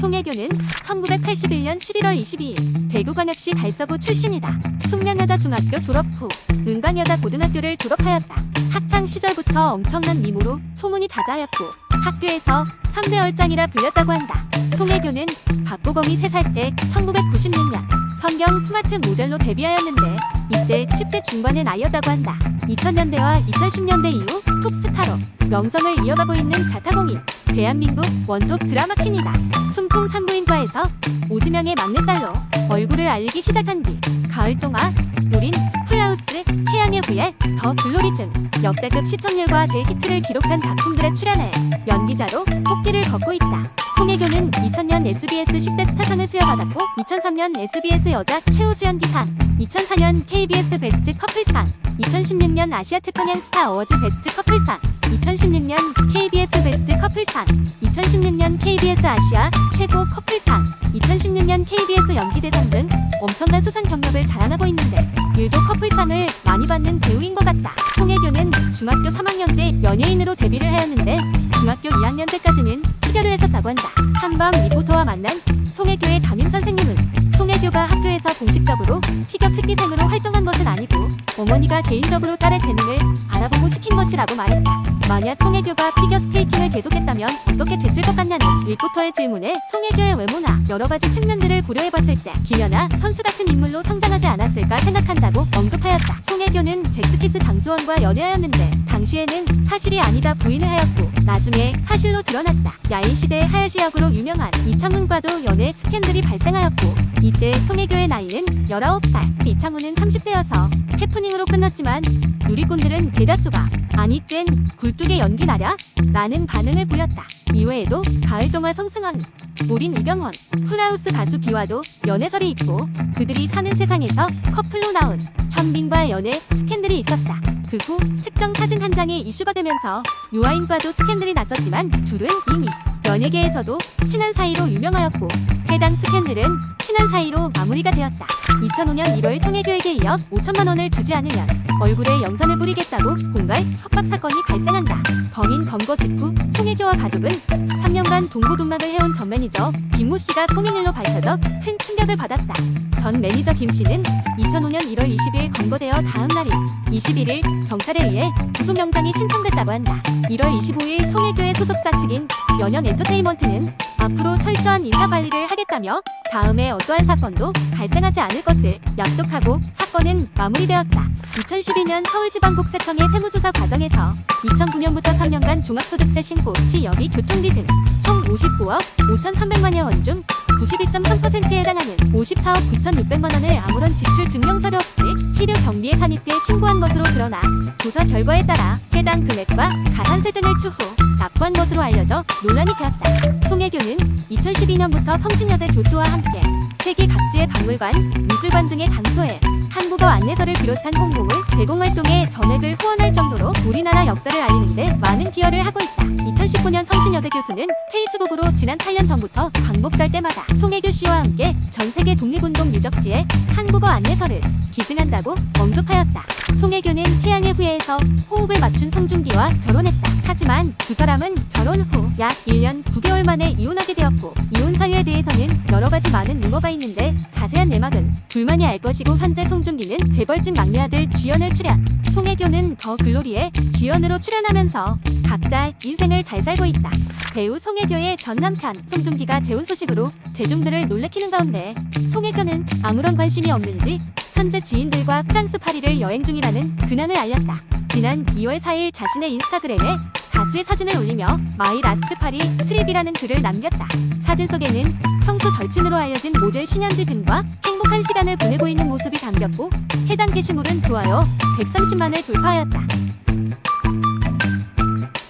송혜교는 1981년 11월 22일 대구광역시 달서구 출신이다. 숙명여자중학교 졸업 후 은광여자고등학교를 졸업하였다. 학창 시절부터 엄청난 미모로 소문이 자자하였고 학교에서 3대 얼짱이라 불렸다고 한다. 송혜교는 박보검이 3살 때 1996년 성경 스마트 모델로 데뷔하였는데 이때 10대 중반의 나이였다고 한다. 2000년대와 2010년대 이후 톱스타로 명성을 이어가고 있는 자타공인 대한민국 원톱 드라마 퀸이다. 순풍 산부인과에서 오지명의 막내딸로 얼굴을 알리기 시작한 뒤 가을 동화, 누린, 플라우스, 태양의 후예, 더 글로리 등 역대급 시청률과 대히트를 기록한 작품들에 출연해 연기자로 꽃길을 걷고 있다. 송혜교는 2000년 SBS 10대 스타상을 수여받았고 2003년 SBS 여자 최우수 연 기상, 2004년 KBS 베스트 커플상, 2016년 아시아 태평양 스타 어워즈 베스트 커플상, 2016년 KBS 베스트 커플상, 2016년 KBS 아시아 최고 커플상, 2016년 KBS 연기대상 등 엄청난 수상 경력을 자랑하고 있는데 유독 커플상을 많이 받는 배우인 것 같다. 송혜교는 중학교 3학년 때 연예인으로 데뷔를 하였는데 중학교 2학년 때까지는 한다. 한밤 리포터와 만난 송혜교의 담임 선생님은 송혜교가 학교에서 공식적으로 피겨 특기생으로 활동한 것은 아니고 어머니가 개인적으로 딸의 재능을 알아보고 시킨 것이라고 말했다. 만약 송혜교가 피겨 스케이팅을 계속했다면 어떻게 됐을 것 같냐는 리포터의 질문에 송혜교의 외모나 여러 가지 측면들을 고려해봤을 때 기녀나 선수 같은 인물로 성장하지 않았을까 생각한다고 언급하였다. 송혜교는 잭스키스 장수원과 연애하였는데 당시에는 사실이 아니다 부인을 하였고 나중에 사실로 드러났다. 야인시대 하야시 역으로 유명한 이창훈과도 연애 스캔들이 발생하였고 이때 송혜교의 나이는 19살, 이창훈은 30대여서 해프닝으로 끝났지만 누리꾼들은 대다수가 아니 땐 굴뚝에 연기 나랴? 라는 반응을 보였다. 이외에도 가을 동화 성승헌, 노린 이병헌, 플라우스 가수 비와도 연애설이 있고 그들이 사는 세상에서 커플로 나온 현빈과 연애 스캔들이 있었다. 그 후 특정 사진 한 장이 이슈가 되면서 유아인과도 스캔들이 났었지만 둘은 이미 연예계에서도 친한 사이로 유명하였고 해당 스캔들은 친한 사이로 마무리가 되었다. 2005년 1월 송혜교에게 이어 5천만 원을 주지 않으면 얼굴에 영상을 뿌리겠다고 공갈 협박 사건이 발생한다. 범인 검거 직후 송혜교와 가족은 3년간 동고동락을 해온 전 매니저 김모 씨가 꼬민일로 밝혀져 큰 충격을 받았다. 전 매니저 김 씨는 2005년 1월 20일 검거되어 다음 날인 21일 경찰에 의해 구속영장이 신청됐다고 한다. 1월 25일 송혜교의 소속사 측인 연연 엔터테인먼트는 앞으로 철저한 인사 관리를 하겠다며 다음에 어떠한 사건도 발생하지 않을 것을 약속하고 사건은 마무리되었다. 2012년 서울지방국세청의 세무조사 과정에서 2009년부터 3년간 종합소득세 신고 시 여비 교통비 등 총 59억 5,300만여 원 중 92.3%에 해당하는 54억 9,600만 원을 아무런 지출 증명서류 없이 필요 경비에 산입돼 신고한 것으로 드러나 조사 결과에 따라 해당 금액과 가산세 등을 추후 납부한 것으로 알려져 논란이 되었다. 송혜교는 2012년부터 성신여대 교수와 함께 세계 각지의 박물관, 미술관 등의 장소에 한국어 안내서를 비롯한 홍보물 제공 활동에 전액을 후원할 정도로 우리나라 역사를 알리는데 많은 기여를 하고 있다. 2019년 성신여대 교수는 페이스북으로 지난 8년 전부터 광복절 때마다 송혜교 씨와 함께 전 세계 독립운동 유적지에 한국어 안내서를 기증한다고 언급하였다. 송혜교는 태양의 후예에서 호흡을 맞춘 송중기와 결혼했다. 하지만 두 사람은 결혼 후 약 1년 9개월 만에 이혼하게 되었고 대해서는 여러 가지 많은 루머가 있는데 자세한 내막은 둘만이 알 것이고 현재 송중기는 재벌집 막내 아들 주연을 출연 송혜교는 더 글로리에 주연으로 출연하면서 각자 인생을 잘 살고 있다. 배우 송혜교의 전 남편 송중기가 재혼 소식으로 대중들을 놀래키는 가운데 송혜교는 아무런 관심이 없는지 현재 지인들과 프랑스 파리를 여행 중이라는 근황을 알렸다. 지난 2월 4일 자신의 인스타그램에 가수의 사진을 올리며 마이 라스트 파리 트립이라는 글을 남겼다. 사진 속에는 평소 절친으로 알려진 모델 신현지 등과 행복한 시간을 보내고 있는 모습이 담겼고 해당 게시물은 좋아요 130만을 돌파하였다.